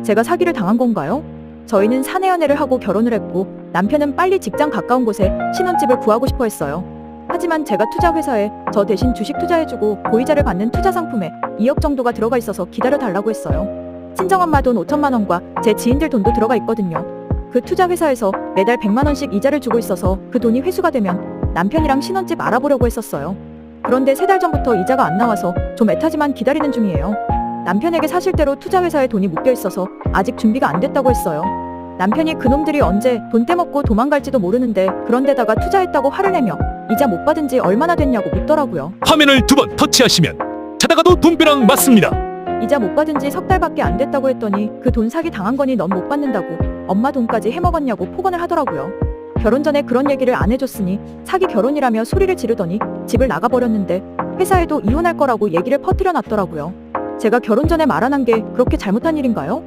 제가 사기를 당한 건가요? 저희는 사내 연애를 하고 결혼을 했고 남편은 빨리 직장 가까운 곳에 신혼집을 구하고 싶어 했어요. 하지만 제가 투자 회사에 저 대신 주식 투자해주고 보이자를 받는 투자 상품에 2억 정도가 들어가 있어서 기다려 달라고 했어요. 친정엄마 돈 5천만 원과 제 지인들 돈도 들어가 있거든요. 그 투자 회사에서 매달 100만 원씩 이자를 주고 있어서 그 돈이 회수가 되면 남편이랑 신혼집 알아보려고 했었어요. 그런데 세 달 전부터 이자가 안 나와서 좀 애타지만 기다리는 중이에요. 남편에게 사실대로 투자 회사에 돈이 묶여 있어서 아직 준비가 안 됐다고 했어요. 남편이 그놈들이 언제 돈 떼먹고 도망갈지도 모르는데 그런데다가 투자했다고 화를 내며 이자 못 받은 지 얼마나 됐냐고 묻더라고요. 화면을 두 번 터치하시면 자다가도 돈벼락 맞습니다. 이자 못 받은 지 석 달밖에 안 됐다고 했더니 그 돈 사기 당한 거니 넌 못 받는다고 엄마 돈까지 해먹었냐고 폭언을 하더라고요. 결혼 전에 그런 얘기를 안 해줬으니 사기 결혼이라며 소리를 지르더니 집을 나가버렸는데 회사에도 이혼할 거라고 얘기를 퍼뜨려 놨더라고요. 제가 결혼 전에 말 안 한 게 그렇게 잘못한 일인가요?